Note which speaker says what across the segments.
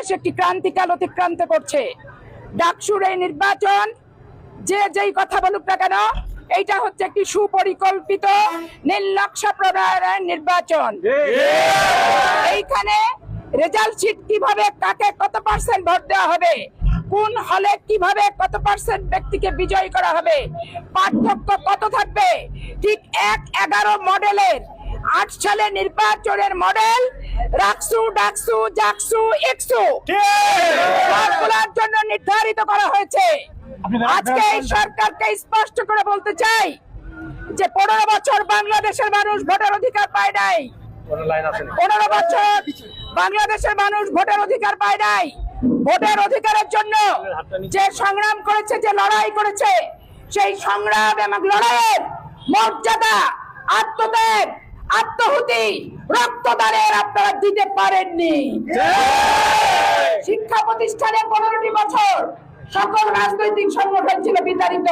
Speaker 1: দেশ একটি ক্রান্তিকাল অতিক্রান্ত করছে। ডাকসুর এই নির্বাচন, যে যেই কথা বলুক না কেন, এইটা হচ্ছে একটি সুপরিকল্পিত নীলনকশা প্রণয়নের নির্বাচন। এইখানে রেজাল্ট শিট কীভাবে কাকে কত পার্সেন্ট ভোট দেওয়া হবে, কোন হলে কীভাবে কত পার্সেন্ট ব্যক্তিকে বিজয়ী করা হবে, পার্থক্য কত থাকবে, ঠিক এক এগারো মডেলের আট সালে নির্বাচনের মডেল রাকসু ডাকসু জাকসু একসু সবগুলোর জন্য নির্ধারিত করা হয়েছে। আজকে এই সরকারকে স্পষ্ট করে বলতে চাই যে পনেরো বছর বাংলাদেশের মানুষ ভোটার অধিকার পায় নাই। পনেরো বছর বাংলাদেশের মানুষ ভোটের অধিকার পায় নাই। ভোটের অধিকারের জন্য যে সংগ্রাম করেছে যে লড়াই করেছে সেই সংগ্রাম এবং লড়াইয়ের মর্যাদা আত্মত্যাগ আত্মহুতি রক্তদানের আপনারা দিতে পারেননি। শিক্ষা প্রতিষ্ঠানে পনেরোটি বছর সকল রাজনৈতিক সংগঠন ছিল বিতাড়িত।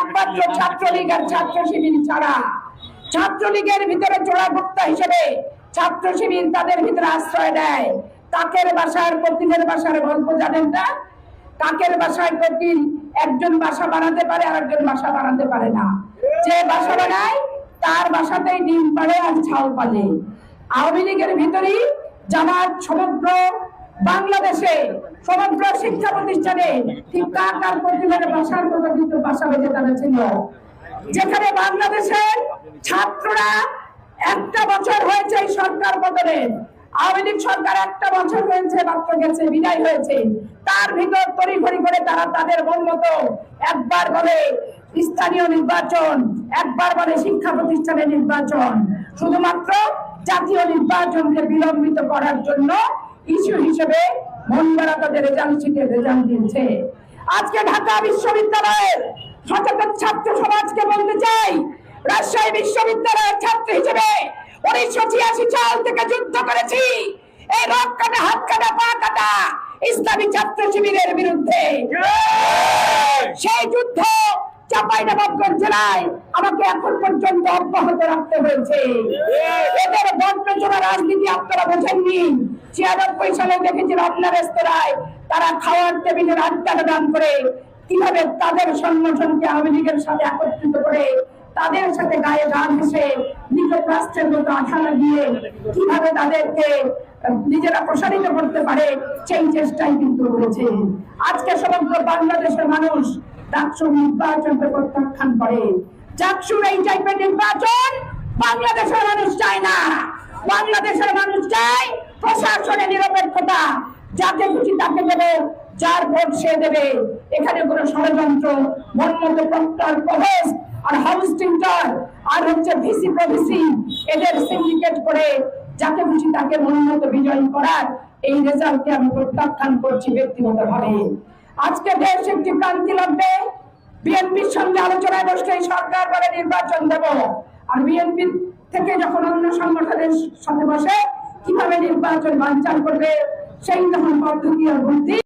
Speaker 1: একমাত্র ছাত্রলীগ আর ছাত্র শিবির ছাড়া। ছাত্রলীগের ভিতরে চোরাগুপ্তা হিসেবে ছাত্র শিবির তাদের ভিতরে আশ্রয় দেয়। কাকের বাসার কপিলের বাসার গল্প জানেন না? কাকের বাসায় কপিল একজন বাসা বানাতে পারে আর একজন বাসা বানাতে পারে না। যে বাসা বানায় তার বাসাতেই ডিম পাড়ে আর ছাল পালে আওয়ামী লীগের ভিতরেই জামাত সমগ্র বাংলাদেশে, সমগ্র শিক্ষা প্রতিষ্ঠানে ঠিক তার তার প্রতিবারে বাসার মতো কিন্তু বাসা বেঁধে তারা ছিল। যেখানে বাংলাদেশের ছাত্ররা একটা বছর হয়েছে সরকার বদলের আওয়ামী লীগ সরকার একটা বছর হয়েছে, মাত্র গেছে, বিদায় হয়েছে। তার ভিতর তড়িঘড়ি করে তারা তাদের মন মতো একবার বলে স্থানীয় নির্বাচন, একবার বলে শিক্ষা প্রতিষ্ঠানের নির্বাচন। শুধুমাত্র জাতীয় নির্বাচনকে বিলম্বিত করার জন্য ইস্যু হিসেবে মহিলারা তাদের রেজাল্ট শিটে রেজাল্ট দিয়েছে। আজকে ঢাকা বিশ্ববিদ্যালয়ের সচেতন ছাত্র সমাজকে বলতে চাই, রাজশাহী বিশ্ববিদ্যালয়ের ছাত্র হিসেবে উনিশশো ছিয়াশি সাল থেকে যুদ্ধ করেছি। এই রক কাটা হাত কাটা পা কাটা ইসলামী ছাত্র শিবিরের বিরুদ্ধে। সেই যুদ্ধ চাপাই জেলায় আমাকে এখন পর্যন্ত অব্যাহত রাখতে হয়েছে। এদের বন্টনা রাজনীতি আপনারা বোঝেননি। ছিয়ানব্বই সালে দেখেছি রমনা রেস্তোরাঁয় তারা খাওয়ার টেবিলের আড্ডা দান করে কীভাবে তাদের সংগঠনকে আওয়ামী লীগের সাথে একত্রিত করে তাদের সাথে গায়ে গান হেসে নিকট রাষ্ট্রের মতো আঠা লাগিয়ে কীভাবে তাদেরকে নিজেরা প্রসারিত করতে পারে, সেই চেষ্টাই কিন্তু করেছে আজকে সমগ্র বাংলাদেশের মানুষ নির্বাচনকে প্রত্যাখ্যান করে। এই টাইপের নির্বাচন বাংলাদেশের মানুষ চায় না। বাংলাদেশের মানুষ চায় প্রশাসনে নিরপেক্ষতা, যাকে খুশি তাকে দেবে, যার ভোট সে দেবে। এখানে কোনো ষড়যন্ত্র, মনমতো প্রক্টর প্রবেশ আর হাউস টিন্টার আর হচ্ছে ভিসি প্রভিসি এদের সিন্ডিকেট করে যাকে খুশি তাকে মনোনীত বিজয়ী করার এই রেজাল্টকে আমি প্রত্যাখ্যান করছি ব্যক্তিগত ভাবে আজকে দেশ একটি ক্রান্তি লাগবে। বিএনপির সঙ্গে আলোচনায় বসলে সরকার বলে নির্বাচন দেব। আর বিএনপি থেকে যখন অন্য সংগঠনের সাথে বসে কীভাবে নির্বাচন বানচাল করবে সেই তখন পদ্ধতি আর বুদ্ধি